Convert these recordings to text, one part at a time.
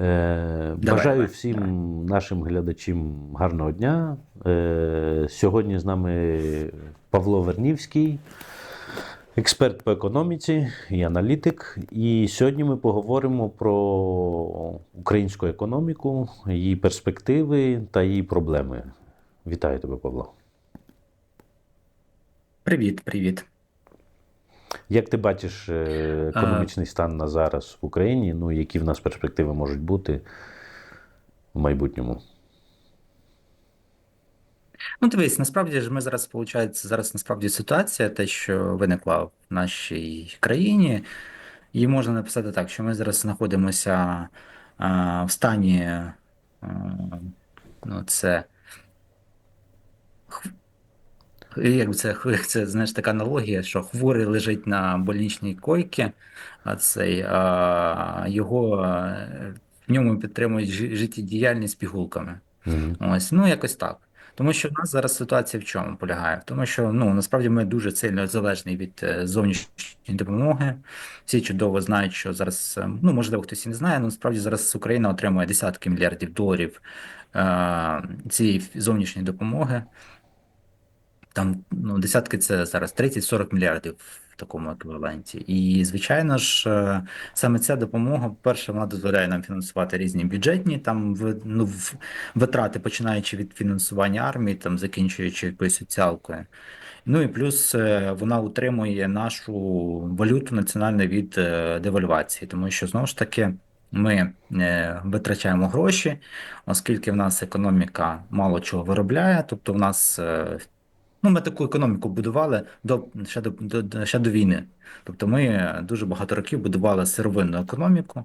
Е, Давай, Бажаю всім давай. нашим глядачам гарного дня. Е, Сьогодні з нами Павло Вернівський, експерт по економіці і аналітик. І сьогодні ми поговоримо про українську економіку, її перспективи та її проблеми. Вітаю тебе, Павло. Привіт, привіт. Як ти бачиш е, економічний стан на зараз в Україні? Ну, які в нас перспективи можуть бути в майбутньому? Ну, дивись, насправді ж ми зараз, виходить, зараз насправді ситуація, те, що виникла в нашій країні, її можна написати так, що ми зараз знаходимося а, в стані, а, ну, це, як це, це, знаєш, така аналогія, що хворий лежить на больничній койці, а цей, а, його, в ньому підтримують життєдіяльність пігулками. Мгм. Ось, ну якось так. Тому що в нас зараз ситуація в чому полягає? В тому, що ну насправді ми дуже сильно залежні від е, зовнішньої допомоги. Всі чудово знають, що зараз, е, ну можливо, хтось і не знає, але насправді зараз Україна отримує десятки мільярдів доларів е, цієї зовнішньої допомоги. Там ну, десятки це зараз 30-40 мільярдів в такому еквіваленті. І, звичайно ж, е, саме ця допомога, по-перше, вона дозволяє нам фінансувати різні бюджетні там ну, витрати, починаючи від фінансування армії, там закінчуючи якоюсь соціалкою. Ну і плюс е, вона утримує нашу валюту національну від е, девальвації, тому що знову ж таки. Ми витрачаємо гроші, оскільки в нас економіка мало чого виробляє, тобто в нас Ну, ми таку економіку будували до ще до, до, ще до війни. Тобто ми дуже багато років будували сировинну економіку,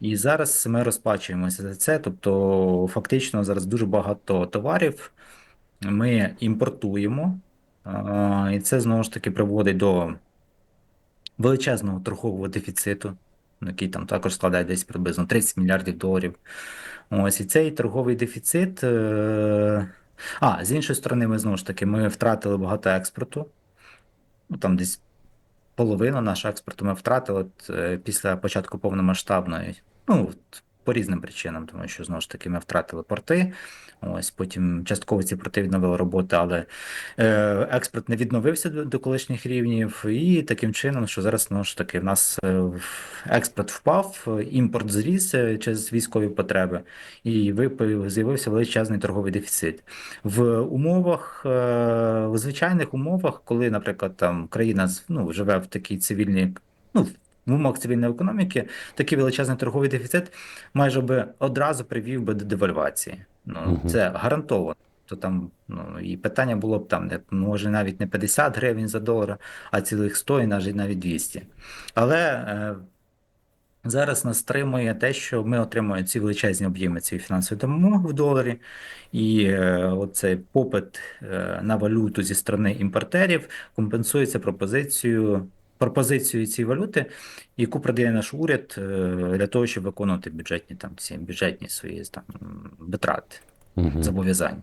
і зараз ми розплачуємося за це. Тобто, фактично, зараз дуже багато товарів ми імпортуємо, і це знову ж таки приводить до величезного торгового дефіциту, який там також складає десь приблизно 30 мільярдів доларів. Ось і цей торговий дефіцит. е, А, з іншої сторони, ми знову ж таки ми втратили багато експорту. Ну там десь половину нашого експорту ми втратили от, е, після початку повномасштабної. Ну, от, по різним причинам, тому що знову ж таки ми втратили порти. Ось потім частково ці порти відновили роботи, але е, експорт не відновився до, до колишніх рівнів, і таким чином, що зараз знову ж таки в нас е, експорт впав, імпорт зріс е, через військові потреби, і з'явився величезний торговий дефіцит. В умовах, в звичайних умовах, коли, наприклад, там країна ну, живе в такій цивільній, ну, в умовах цивільної економіки, такий величезний торговий дефіцит майже би одразу привів би до девальвації. Ну, Мгм. це гарантовано. То там, ну, і питання було б там, не, може навіть не 50 гривень за долар, а цілих 100 і навіть навіть 200. Але е, Зараз нас стримує те, що ми отримуємо ці величезні об'єми цієї фінансової допомоги в доларі, і е, оцей попит е, на валюту зі сторони імпортерів компенсується пропозицією пропозицією цієї валюти, яку продає наш уряд е, для того, щоб виконувати бюджетні там ці бюджетні свої там витрати, Мгм. зобов'язання.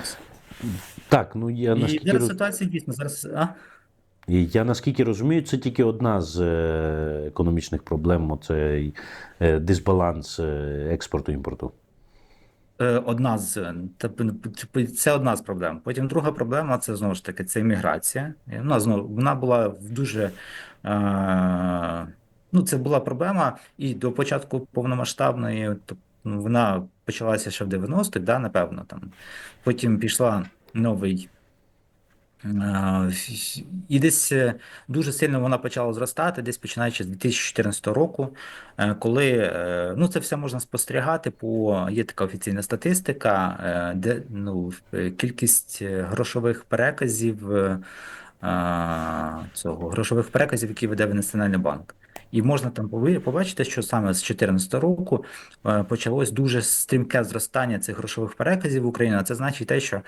Ось. Так, ну я І наскільки зараз ситуація дійсно зараз. А? Я наскільки розумію, це тільки одна з е, економічних проблем дисбаланс е, експорту імпорту. Е, Одна з тобто, це одна з проблем. Потім друга проблема це знову ж таки це імміграція. Вона знову вона була в дуже е, ну це була проблема і до початку повномасштабної, ну, вона почалася ще в 90-х, да, напевно там. Потім пішла новий. Е, І десь е, дуже сильно вона почала зростати, десь починаючи з 2014 року, е, коли ну це все можна спостерігати по є така офіційна статистика, де ну кількість грошових переказів цього грошових переказів, які веде Національний банк. І можна там побачити, що саме з 2014 року почалось дуже стрімке зростання цих грошових переказів в Україні. Це значить те, що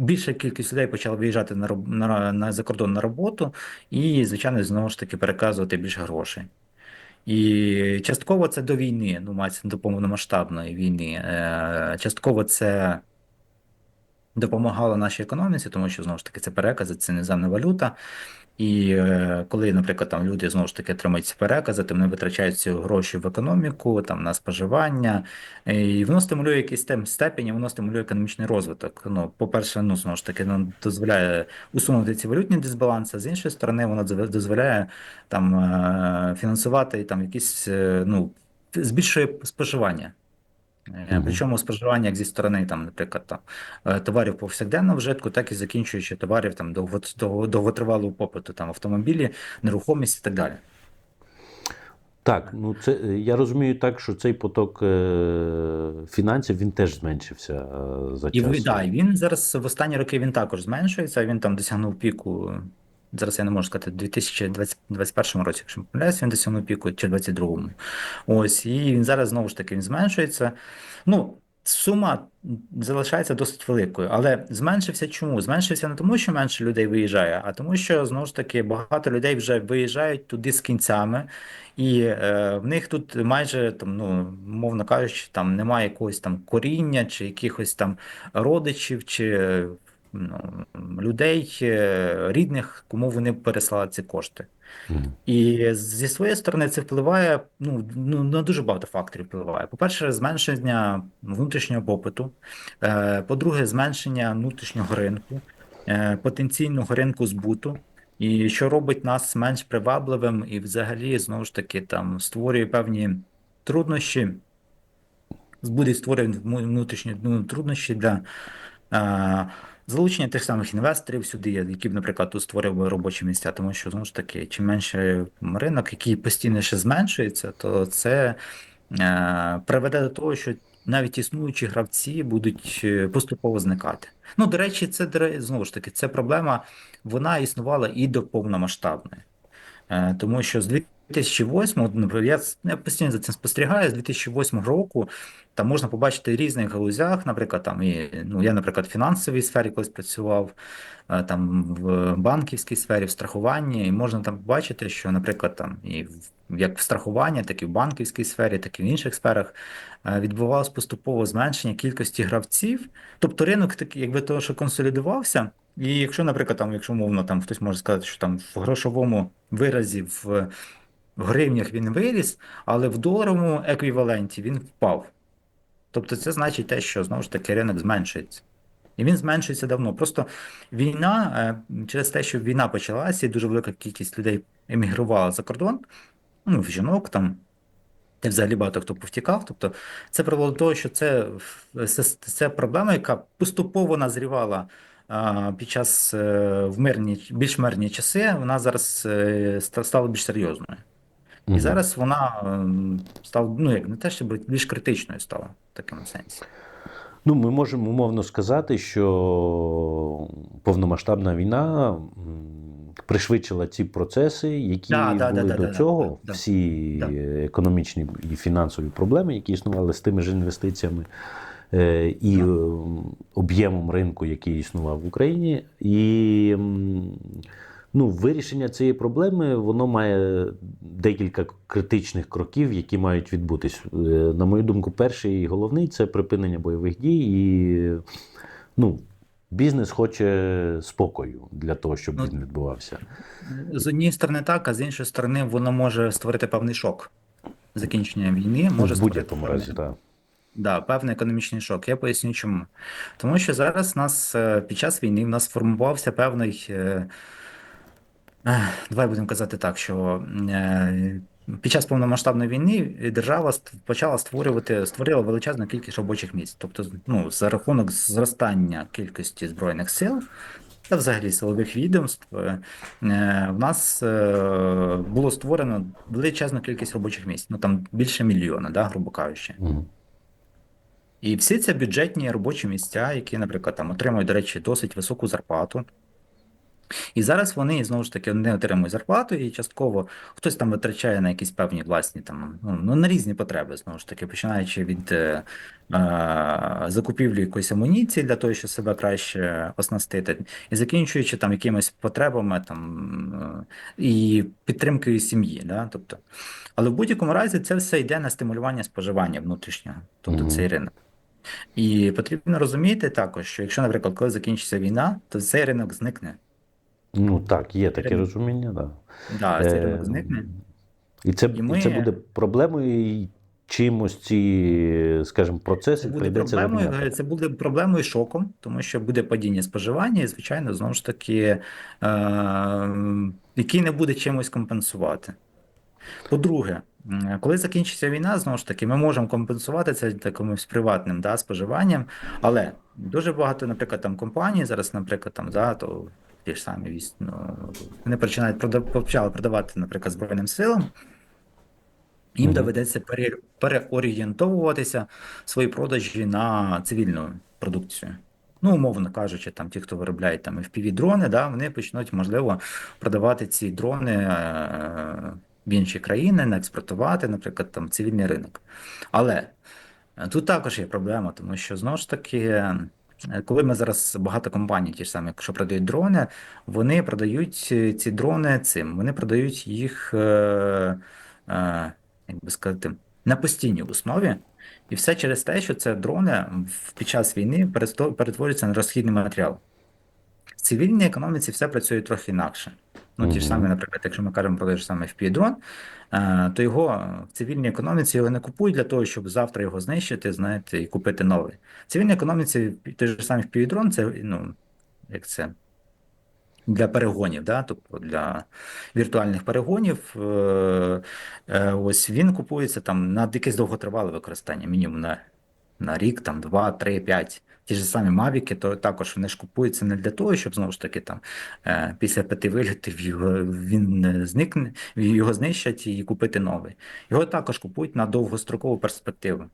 більша кількість людей почала виїжджати на, на, на за кордон на роботу, і, звичайно, знову ж таки переказувати більше грошей. І частково це до війни, ну мається до повномасштабної війни. Е, Частково це допомагало нашій економіці, тому що знову ж таки це перекази, це незамна валюта. І е, коли, наприклад, там люди знову ж таки отримують ці перекази, то вони витрачають ці гроші в економіку, там на споживання, е, і воно стимулює якийсь тем степені, воно стимулює економічний розвиток. Ну, по-перше, ну знову ж таки, ну, дозволяє усунути ці валютні дисбаланси. З іншої сторони, воно дозволяє- там е, фінансувати там якісь ну збільшує споживання. Мгм. Причому споживання як зі сторони, там, наприклад, там, е, товарів повсякденного вжитку, так і закінчуючи товарів там, довго, довго, довготривалого попиту, там, автомобілі, нерухомість і так далі. Так, ну це е, я розумію так, що цей поток е, фінансів він теж зменшився е, за час. ви- да, і він зараз в останні роки він також зменшується, він там досягнув піку. Зараз я не можу сказати, в 2021 році, якщо не помиляюсь, він досягнув піку чи 22-му. Ось, і він зараз знову ж таки він зменшується. Ну, сума залишається досить великою, але зменшився чому? Зменшився не тому, що менше людей виїжджає, а тому, що знову ж таки багато людей вже виїжджають туди з кінцями, і е, в них тут майже там, ну, мовно кажучи, там немає якогось там коріння чи якихось там родичів чи ну, людей е, рідних, кому вони переслали ці кошти. І зі своєї сторони це впливає ну, ну, на дуже багато факторів впливає. По-перше, зменшення внутрішнього попиту, Е, по-друге, зменшення внутрішнього ринку, е, потенційного ринку збуту, і що робить нас менш привабливим і взагалі знову ж таки там створює певні труднощі, буде створює внутрішні ну, труднощі для е, залучення тих самих інвесторів сюди, які б, наприклад, тут створювали робочі місця, тому що знову ж таки, чим менше ринок, який постійно ще зменшується, то це е, приведе до того, що навіть існуючі гравці будуть е, поступово зникати. Ну, до речі, це знову ж таки, це проблема, вона існувала і до повномасштабної. Е, Тому що з 2008, от, наприклад, я, постійно за цим спостерігаю, з 2008 року там можна побачити в різних галузях, наприклад, там і, ну, я, наприклад, в фінансовій сфері колись працював, е, там в банківській сфері, в страхуванні, і можна там побачити, що, наприклад, там і як в страхуванні, так і в банківській сфері, так і в інших сферах е, відбувалось поступове зменшення кількості гравців. Тобто ринок такий, якби того, що консолідувався. І якщо, наприклад, там, якщо умовно там хтось може сказати, що там в грошовому виразі в, в гривнях він виріс, але в доларовому еквіваленті він впав. Тобто це значить те, що знову ж таки ринок зменшується. І він зменшується давно. Просто війна, е, через те, що війна почалася, і дуже велика кількість людей емігрувала за кордон, ну, жінок там, і взагалі багато хто повтікав. Тобто це привело до того, що це, це, це проблема, яка поступово назрівала під час е, в мирні, більш мирні часи, вона зараз е, стала більш серйозною. І зараз вона ем, стала, ну як не те, щоб більш критичною стала в такому сенсі. Ну, ми можемо умовно сказати, що повномасштабна війна пришвидшила ці процеси, які Да, да, були да, до да, цього, да, всі да. економічні і фінансові проблеми, які існували з тими ж інвестиціями. е, І Да. е, об'ємом ринку, який існував в Україні, і ну, вирішення цієї проблеми воно має декілька критичних кроків, які мають відбутись. Е, На мою думку, перший і головний це припинення бойових дій. І ну, бізнес хоче спокою для того, щоб Ну, він відбувався. З однієї сторони так, а з іншої сторони, воно може створити певний шок. Закінчення війни Ну, може в будь-якому разі, так. Да, певний економічний шок. Я поясню чому. Тому що зараз нас е, під час війни в нас сформувався певний. Е, Давай будемо казати так, що е, під час повномасштабної війни держава почала створювати, створила величезну кількість робочих місць. Тобто, ну, за рахунок зростання кількості збройних сил та взагалі силових відомств, е, в нас було створено величезну кількість робочих місць. Ну там більше мільйона, да, грубо кажучи. І всі це бюджетні робочі місця, які, наприклад, там отримують, до речі, досить високу зарплату. І зараз вони знову ж таки не отримують зарплату, і частково хтось там витрачає на якісь певні власні там ну, ну на різні потреби, знову ж таки, починаючи від е, е, закупівлі якоїсь амуніції для того, щоб себе краще оснастити, і закінчуючи там якимись потребами там е, і підтримкою сім'ї. Да? Тобто, але в будь-якому разі це все йде на стимулювання споживання внутрішнього, тобто Мгм. цей ринок. І потрібно розуміти також, що якщо, наприклад, коли закінчиться війна, то цей ринок зникне. Ну так, є таке Ринок. розуміння, так. Да, цей Е, зникне. І це, І ми- це буде проблемою, і чимось ці, скажімо, процеси Це буде проблемою, заміняти. це буде проблемою шоком, тому що буде падіння споживання, і, звичайно, знову ж таки, е, який не буде чимось компенсувати. По-друге, коли закінчиться війна, знову ж таки, ми можемо компенсувати це такимось приватним да, споживанням, але дуже багато, наприклад, там компаній зараз, наприклад, там, да, то ті ж самі військ- ну, вони починають почали продавати, наприклад, Збройним силам. Їм Мгм. доведеться пере- переорієнтовуватися свої продажі на цивільну продукцію. Ну, умовно кажучи, там ті, хто виробляють там FPV-дрони, да, вони почнуть, можливо, продавати ці дрони е, в інші країни, не експортувати, наприклад, там цивільний ринок. Але е, тут також є проблема, тому що знову ж таки, коли ми зараз багато компаній, ті ж самі, якщо продають дрони, вони продають е, ці дрони цим, вони продають їх, е, е, як би сказати, на постійній основі. І все через те, що це дрони під час війни перетворюються на розхідний матеріал. В цивільній економіці все працює трохи інакше. Ну, ті ж самі, наприклад, якщо ми кажемо про той ж самий FPV-дрон, е, то його в цивільній економіці його не купують для того, щоб завтра його знищити, знаєте, і купити новий. В цивільній економіці той же самий FPV-дрон, це, ну, як це, для перегонів, да? тобто для віртуальних перегонів. Е, е, ось він купується там на якесь довготривале використання, мінімум на, на рік, там 2, 3, 5. Ті ж самі Мавіки, то також вони ж купуються не для того, щоб знову ж таки там е, після п'яти вилітів його він зникне, його знищать і купити новий. Його також купують на довгострокову перспективу.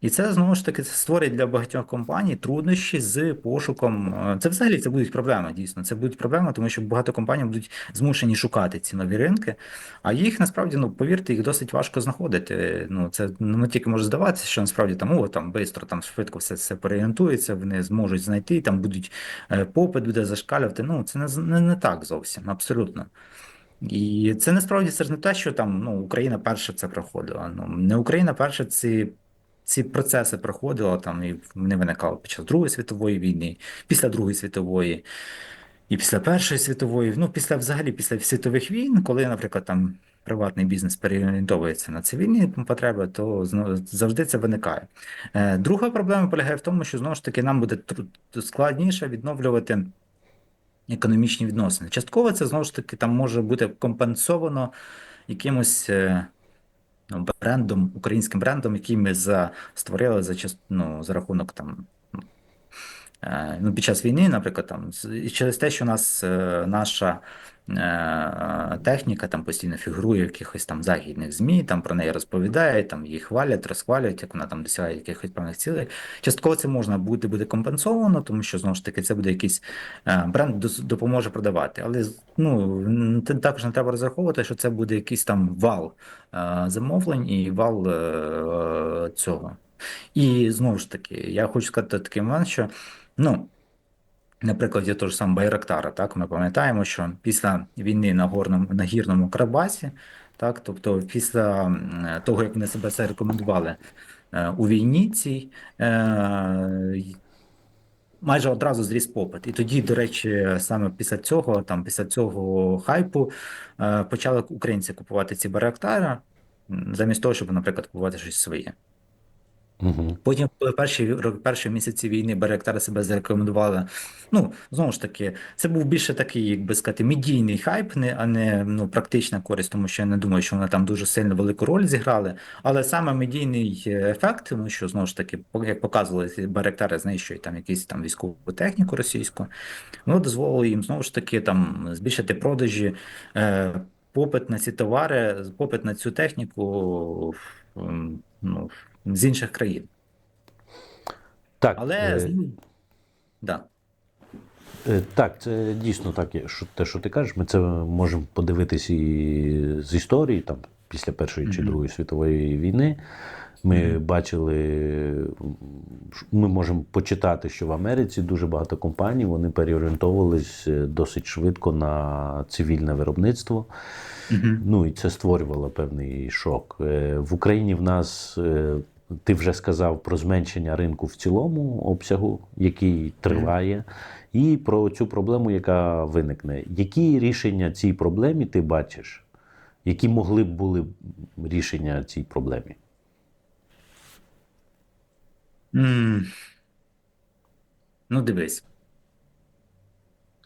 І це знову ж таки створить для багатьох компаній труднощі з пошуком. е, Це взагалі це будуть проблеми, дійсно. Це будуть проблеми, тому що багато компаній будуть змушені шукати ці нові ринки, а їх насправді, ну повірте, їх досить важко знаходити. Ну це ну, тільки може здаватися, що насправді там о, там швидко, там швидко все це переорієнтується, вони зможуть знайти, там будуть е, попит буде зашкалювати. Ну це не, не, не так зовсім, абсолютно. І це насправді це ж не те, що там ну, Україна перша це проходила. Ну, не Україна перша ці, ці процеси проходила, там, і вони виникали під час Другої світової війни, після Другої світової, і після Першої світової, ну, після взагалі після світових війн, коли, наприклад, там приватний бізнес переорієнтовується на цивільні потреби, то завжди це виникає. Е, Друга проблема полягає в тому, що знову ж таки нам буде складніше відновлювати економічні відносини. Частково це знову ж таки там може бути компенсовано якимось е, брендом, українським брендом, який ми за, створили за, ну, за рахунок там. Е, Ну, під час війни, наприклад, там через те, що у нас е, наша е, техніка там постійно фігурує в якихось там західних ЗМІ, там про неї розповідають, там її хвалять, розхвалюють, як вона там досягає якихось певних цілей. Частково це можна буде, буде компенсовано, тому що знову ж таки це буде якийсь бренд допоможе продавати. Але ну також не треба розраховувати, що це буде якийсь там вал замовлень і вал цього. І знову ж таки, я хочу сказати такий момент, що ну. Наприклад, є того ж самого Байрактара, так ми пам'ятаємо, що після війни на горному на гірному Карабасі, так, тобто після того, як вони себе це рекомендували е, у війні цій, е, майже одразу зріс попит. І тоді, до речі, саме після цього, там після цього хайпу, е, почали українці купувати ці Байрактари, м, замість того, щоб, наприклад, купувати щось своє. Угу. Потім в перші, ро- перші місяці війни Байрактари себе зарекомендували. Ну, знову ж таки, це був більше такий, як би сказати, медійний хайп, не, а не ну, практична користь, тому що я не думаю, що вони там дуже сильно велику роль зіграли. Але саме медійний е, ефект, тому що знову ж таки, по- як показували, Байрактари знищують там якісь там військову техніку російську, воно дозволило їм знову ж таки там збільшити продажі. Е, Попит на ці товари, попит на цю техніку ну, з інших країн. Так, Але е, ну, да. Е, Так, це дійсно так, що те, що ти кажеш, ми це можемо подивитись і з історії, там, після Першої чи Мгм. Другої світової війни. Ми Мгм. бачили, ми можемо почитати, що в Америці дуже багато компаній вони переорієнтовувались е, досить швидко на цивільне виробництво. Мгм. Ну і це створювало певний шок. В Україні в нас Ти вже сказав про зменшення ринку в цілому обсягу, який триває, і про цю проблему, яка виникне. Які рішення цій проблемі ти бачиш? Які могли б були рішення цій проблемі? М. Ну, дивись.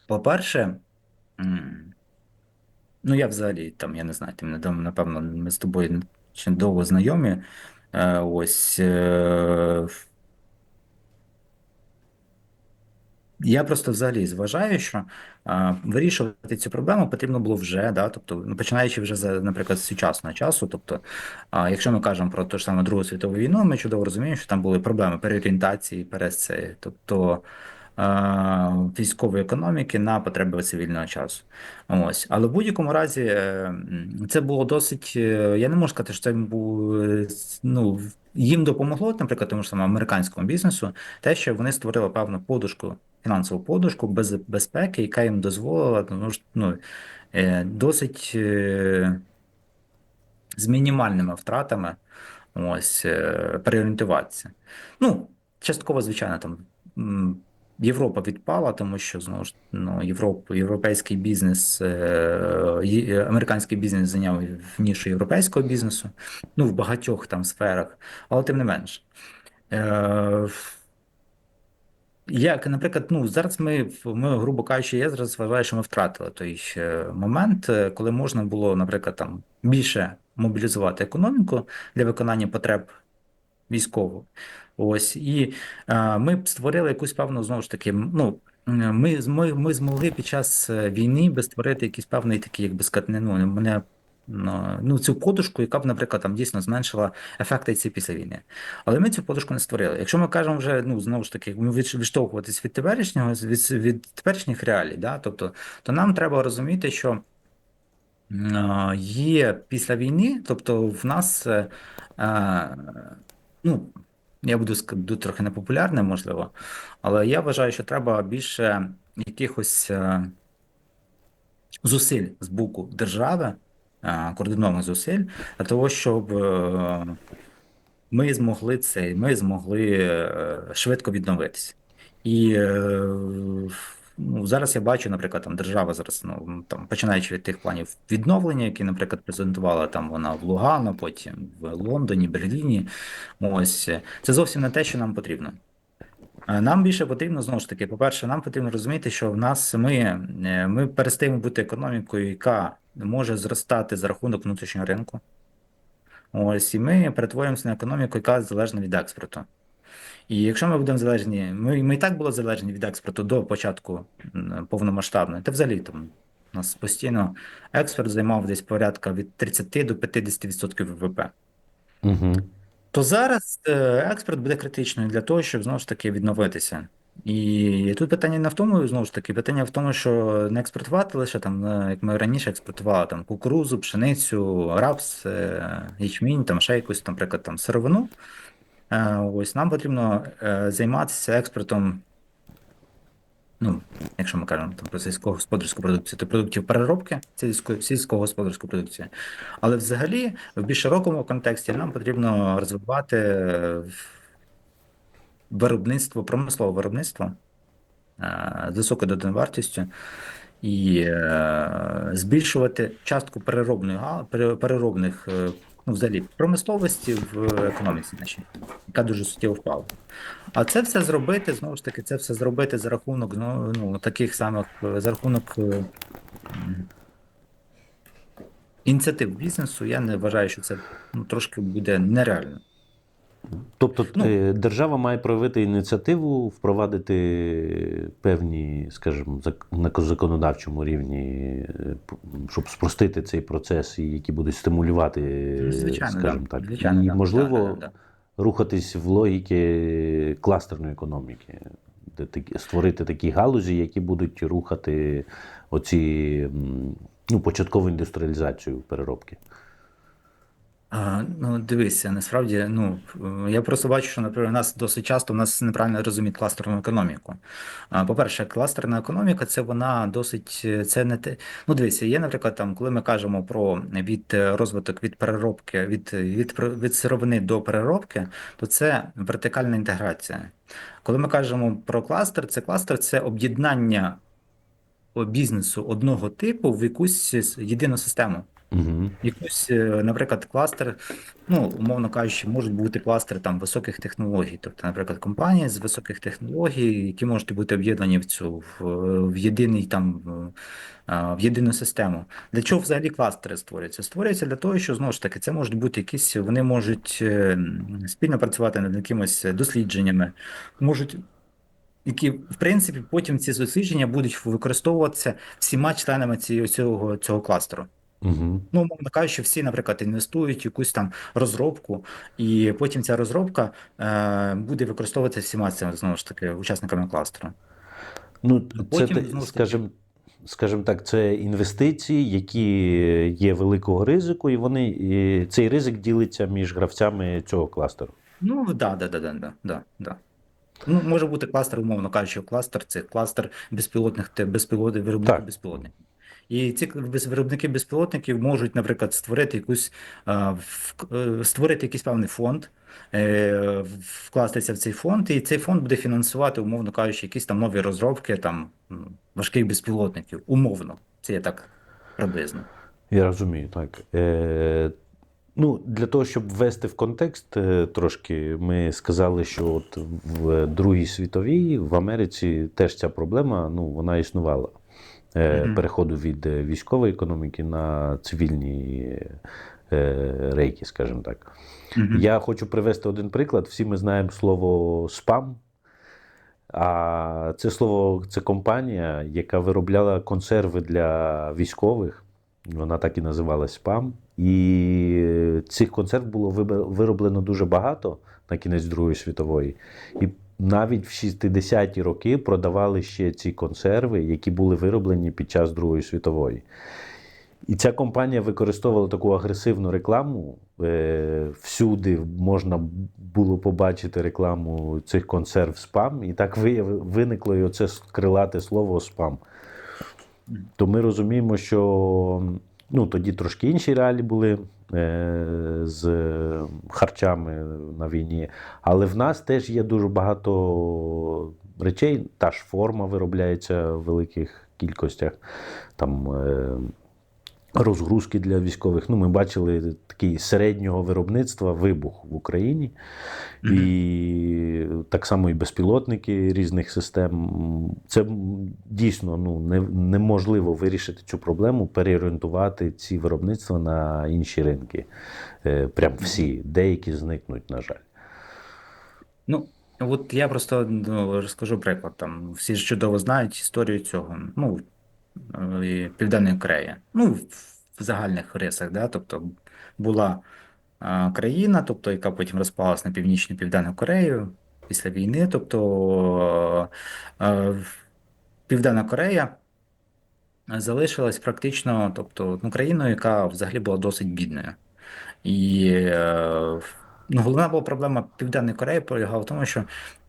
По-перше, м, ну я взагалі там, я не знаю, ти напевно, ми з тобою ще довго знайомі. Е, Ось е, я просто взагалі зважаю, що а, вирішувати цю проблему потрібно було вже, да, тобто, ну, починаючи вже за, наприклад, з сучасного часу. Тобто, а якщо ми кажемо про ту ж саму Другу світову війну, ми чудово розуміємо, що там були проблеми переорієнтації, пересці, тобто військової економіки на потреби цивільного часу. Ось, але в будь-якому разі е, це було досить. е, Я не можу сказати, що це був е, ну. Їм допомогло, наприклад, тому самому американському бізнесу, те, що вони створили певну подушку, фінансову подушку без безпеки, яка їм дозволила ну, е, досить е, з мінімальними втратами ось, е, переорієнтуватися. Ну, частково, звичайно, там Європа відпала, тому що знову ж ну, Європ, європейський бізнес, е, американський бізнес зайняв нішу європейського бізнесу, ну, в багатьох там сферах, але тим не менш. Е, як, наприклад, ну зараз ми, ми, грубо кажучи, я зараз вважаю, що ми втратили той е, момент, е, коли можна було, наприклад, там більше мобілізувати економіку для виконання потреб військових. Ось і е, ми створили якусь певну знову ж таки. Ну ми, ми, ми змогли під час е, війни би створити якийсь певний такий, як сказати, ну мене. Ну, ну, цю подушку, яка б, наприклад, там дійсно зменшила ефекти ці після війни. Але ми цю подушку не створили. Якщо ми кажемо вже, ну знову ж таки, відштовхуватись від теперішнього, від, від теперішніх реалій, да, тобто, то нам треба розуміти, що е, є після війни, тобто в нас, е, ну, я буду, буду трохи непопулярним, можливо, але я вважаю, що треба більше якихось е, зусиль з боку держави, е, координованих зусиль для того, щоб е, ми змогли це, ми змогли е, швидко відновитися. І е, ну, зараз я бачу, наприклад, там держава зараз, ну там починаючи від тих планів відновлення, які, наприклад, презентувала там вона в Лугано, потім в Лондоні, Берліні. Ось це зовсім не те, що нам потрібно. Е, Нам більше потрібно знову ж таки, по-перше, нам потрібно розуміти, що в нас ми, е, ми перестаємо бути економікою, яка може зростати за рахунок внутрішнього ринку. Ось, і ми перетворюємося на економіку, яка залежна від експорту. І якщо ми будемо залежні, ми, ми і так були залежні від експорту до початку повномасштабної, та взагалі там у нас постійно експорт займав десь порядка від 30 до 50% ВВП. Угу. То зараз е, експорт буде критичною для того, щоб знову ж таки відновитися. І тут питання не в тому, знову ж таки, питання в тому, що не експортувати лише там, е, як ми раніше експортували там кукурузу, пшеницю, рапс, е, ячмінь, там ще якусь, наприклад, там сировину. Е, Ось нам потрібно е, займатися експортом. Ну, якщо ми кажемо там про сільськогосподарську продукцію, то продуктів переробки сільсько- сільськогосподарську продукцію. Але взагалі, в більш широкому контексті нам потрібно розвивати е, виробництво, промислове виробництво з високою доданою вартістю і збільшувати частку переробних е, ну, взагалі промисловості в економіці нашій, яка дуже суттєво впала. А це все зробити, знову ж таки, це все зробити за рахунок ну, ну, таких самих, за рахунок е, ініціатив бізнесу, я не вважаю, що це ну, трошки буде нереально. Тобто Ну. е, держава має проявити ініціативу, впровадити певні, скажімо, на законодавчому рівні, е, щоб спростити цей процес, і які будуть стимулювати, е, Звичайно, скажімо так, Звичайно, і можливо Да, да, да. рухатись в логіки кластерної економіки, де такі, створити такі галузі, які будуть рухати оці ну, початкову індустріалізацію переробки. Ну, дивися, насправді, ну я просто бачу, що наприклад, у нас досить часто у нас неправильно розуміють кластерну економіку. По-перше, кластерна економіка це вона досить це не те. Ну, дивися, є, наприклад, там, коли ми кажемо про від е, розвиток від переробки, від, від, від сировини до переробки, то це вертикальна інтеграція. Коли ми кажемо про кластер, це кластер це об'єднання бізнесу одного типу в якусь єдину систему. Угу. Якусь, е, наприклад, кластер, ну, умовно кажучи, можуть бути кластери там високих технологій. Тобто, наприклад, компанії з високих технологій, які можуть бути об'єднані в цю в, в єдиний там в, єдину систему. Для чого взагалі кластери створюються? Створюються для того, що знову ж таки це можуть бути якісь, вони можуть е, спільно працювати над якимись дослідженнями, можуть. Які, в принципі, потім ці дослідження будуть використовуватися всіма членами цього, цього кластеру. Ну, умовно кажучи, всі, наприклад, інвестують в якусь там розробку, і потім ця розробка е, буде використовуватися всіма цими знову ж таки учасниками кластеру. Ну, це, Потім, знову ж таки- скажімо, скажімо так, це інвестиції, які є великого ризику, і вони і цей ризик ділиться між гравцями цього кластеру. Ну, да, да, да, да, да, да, да. Ну, може бути кластер, умовно кажучи, кластер це кластер безпілотних те безпілотних виробників Так. безпілотників. І ці виробники безпілотників можуть, наприклад, створити якусь е, створити якийсь певний фонд, е, вкластися в цей фонд, і цей фонд буде фінансувати, умовно кажучи, якісь там нові розробки там важких безпілотників. Умовно, це є так приблизно. Я розумію, так. Е, ну, для того, щоб ввести в контекст е, трошки, ми сказали, що от в Другій світовій в Америці теж ця проблема ну, вона існувала. Е. Переходу від е, військової економіки на цивільні е, рейки, скажімо так. Я хочу привести один приклад. Всі ми знаємо слово спам. А це слово це компанія, яка виробляла консерви для військових. Вона так і називалась спам. І цих консерв було вироблено дуже багато на кінець Другої світової. І навіть в 60-ті роки продавали ще ці консерви, які були вироблені під час Другої світової. І ця компанія використовувала таку агресивну рекламу. Е, всюди можна було побачити рекламу цих консерв спам, і так виникло і оце крилате слово спам. То ми розуміємо, що ну, тоді трошки інші реалії були з харчами на війні, але в нас теж є дуже багато речей. Та ж форма виробляється в великих кількостях. Там, е, розгрузки для військових. Ну, ми бачили такий середнього виробництва вибух в Україні. І так само і безпілотники різних систем. Це дійсно ну, не, неможливо вирішити цю проблему, переорієнтувати ці виробництва на інші ринки. Е, Прям всі, деякі зникнуть, на жаль. Ну, от я просто ну, розкажу приклад. Там всі ж чудово знають історію цього. Ну, Південної Кореї. Ну, в загальних рисах, да? Тобто була е, країна, тобто, яка потім розпалась на Північну Південну Корею після війни. Тобто е, е, Південна Корея залишилась практично, тобто, ну, країною, яка взагалі була досить бідною. І е, ну, головна була проблема Південної Кореї полягала в тому, що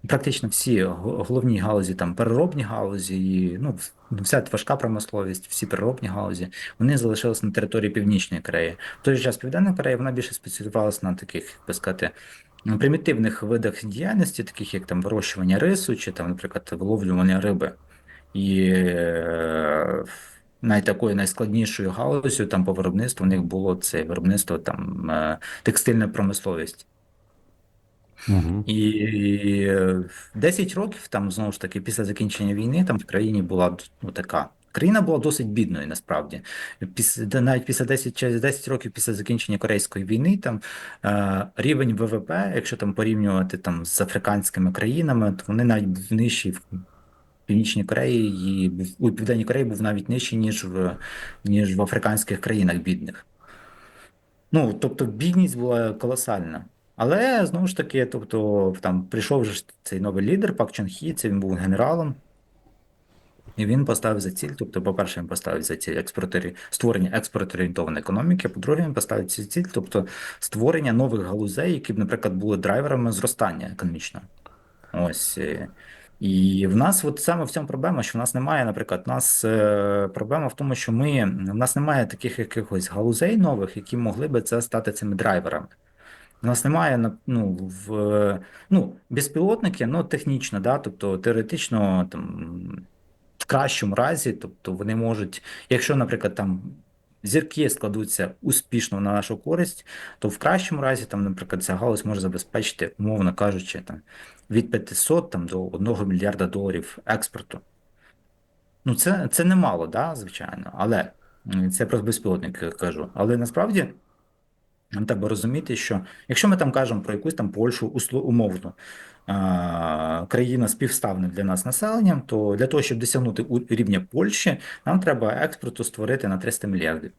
практично всі головні галузі, там переробні галузі, і, ну, ну, вся важка промисловість, всі переробні галузі, вони залишилися на території Північної Кореї. В той же час Південна Корея вона більше спеціалізувалася на таких, як би сказати, примітивних видах діяльності, таких як там вирощування рису, чи там, наприклад, виловлювання риби. І е, навіть найскладнішою галузю там по виробництву у них було це виробництво там е, текстильна промисловість. І е, 10 років там знову ж таки після закінчення війни там в країні була ну, така. Країна була досить бідною насправді. Після, навіть після 10, через 10 років після закінчення Корейської війни там е, рівень ВВП, якщо там порівнювати там з африканськими країнами, то вони навіть нижчі в Північній Кореї і у Південній Кореї був навіть нижчий, ніж в ніж в африканських країнах бідних. Ну, тобто бідність була колосальна. Але знову ж таки, тобто, там прийшов же цей новий лідер Пак Чон Хі, це він був генералом. І він поставив за ціль, тобто, по-перше, він поставив за ціль експортері, створення експорт-орієнтованої економіки, по-друге, він поставив цю ціль, тобто створення нових галузей, які б, наприклад, були драйверами зростання економічного. Ось. е, І в нас от саме в цьому проблема, що в нас немає, наприклад, в нас е, проблема в тому, що ми в нас немає таких якихось галузей нових, які могли би це стати цими драйверами. У нас немає ну, в ну, безпілотники, ну технічно, да, тобто теоретично там в кращому разі, тобто вони можуть, якщо, наприклад, там зірки складуться успішно на нашу користь, то в кращому разі, там, наприклад, ця галузь може забезпечити, умовно кажучи, там від 500 там, до 1 мільярда доларів експорту. Ну, це, це немало, да, звичайно, але це про безпілотники кажу. Але насправді. Нам треба розуміти, що якщо ми там кажемо про якусь там Польщу умовно, країна співставна для нас населенням, то для того, щоб досягнути рівня Польщі, нам треба експорту створити на 300 мільярдів.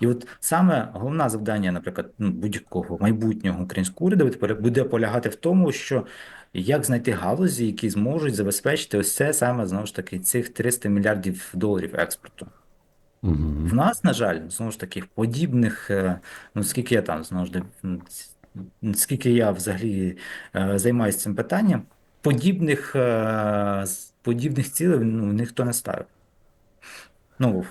І от саме головне завдання, наприклад, ну, будь-якого майбутнього українського уряду буде полягати в тому, що як знайти галузі, які зможуть забезпечити ось це саме знову ж таки цих 300 мільярдів доларів експорту. В нас, на жаль, знову ж таки, подібних, е, ну скільки я там знову ж таки, скільки я взагалі е, займаюся цим питанням, подібних, е, подібних цілей ну, ніхто не ставив. Ну,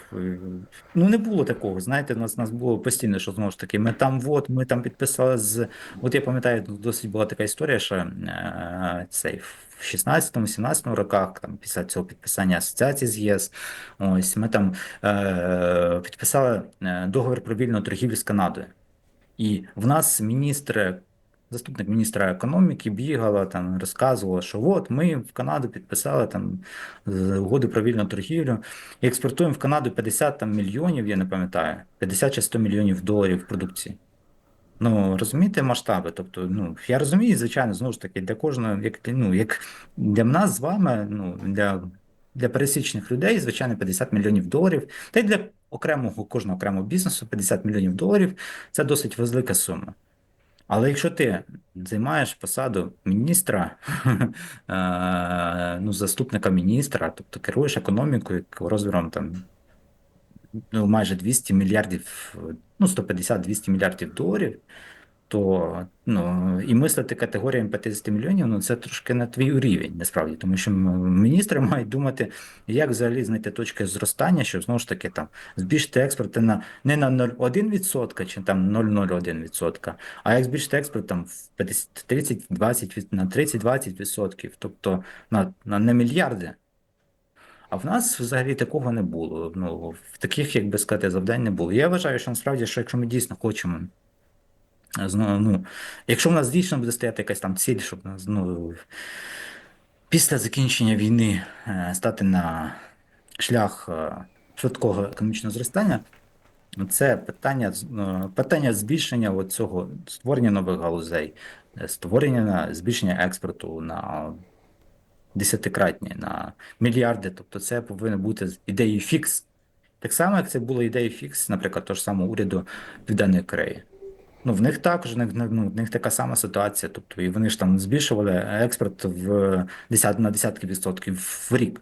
ну не було такого. Знаєте, нас, нас було постійно, що знову ж таки, ми там, от, ми там підписали з. От я пам'ятаю, досить була така історія, що е, цей в 16-17 роках, там, після цього підписання асоціації з ЄС, ось ми там е, підписали е, договір про вільну торгівлю з Канадою. І в нас міністр, заступник міністра економіки бігала там, розказувала, що от ми в Канаду підписали там угоду про вільну торгівлю і експортуємо в Канаду 50 там, мільйонів, я не пам'ятаю, 50 чи 100 мільйонів доларів продукції. Ну, розумієте масштаби? Тобто, ну, я розумію, звичайно, знову ж таки, для кожного, як, ну, як для нас з вами, ну, для, для пересічних людей, звичайно, 50 мільйонів доларів, та й для окремого кожного окремого бізнесу 50 мільйонів доларів це досить велика сума. Але якщо ти займаєш посаду міністра, е, ну, заступника міністра, тобто керуєш економікою розміром там ну, майже 200 мільярдів, ну 150-200 мільярдів доларів, то ну, і мислити категоріями 50 мільйонів, ну це трошки на твій рівень, насправді, тому що міністри мають думати, як взагалі знайти точки зростання, щоб знову ж таки там збільшити експорти на не на 0,1% чи там 0,01%, а як збільшити експорт там в 50, 30-20, на 30-20%, тобто на, на не мільярди. А в нас взагалі такого не було. Ну, в таких, як би сказати, завдань не було. Я вважаю, що насправді, що якщо ми дійсно хочемо, ну, якщо в нас дійсно буде стояти якась там ціль, щоб нас, ну, після закінчення війни е, стати на шлях е, швидкого економічного зростання, це питання, е, питання збільшення цього створення нових галузей, е, створення збільшення експорту на десятикратні, на мільярди. Тобто це повинно бути ідеєю фікс. Так само, як це було ідеєю фікс, наприклад, того ж самого уряду Південної Кореї. Ну, в них також в них, ну, в них така сама ситуація. Тобто, і вони ж там збільшували експорт в десят, на десятки відсотків в рік.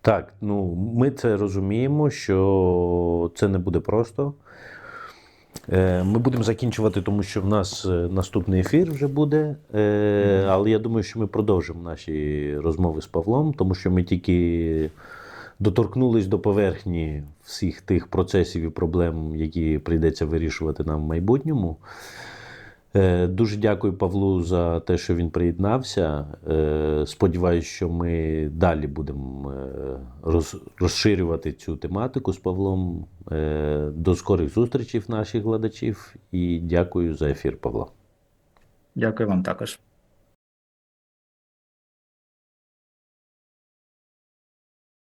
Так, ну ми це розуміємо, що це не буде просто. Е, Ми будемо закінчувати, тому що в нас е, наступний ефір вже буде. Е, Але я думаю, що ми продовжимо наші розмови з Павлом, тому що ми тільки доторкнулись до поверхні всіх тих процесів і проблем, які прийдеться вирішувати нам в майбутньому. Е, Дуже дякую Павлу за те, що він приєднався. Е, Сподіваюсь, що ми далі будемо е, розширювати цю тематику з Павлом. До скорих зустрічей наших глядачів і дякую за ефір, Павло. Дякую вам також.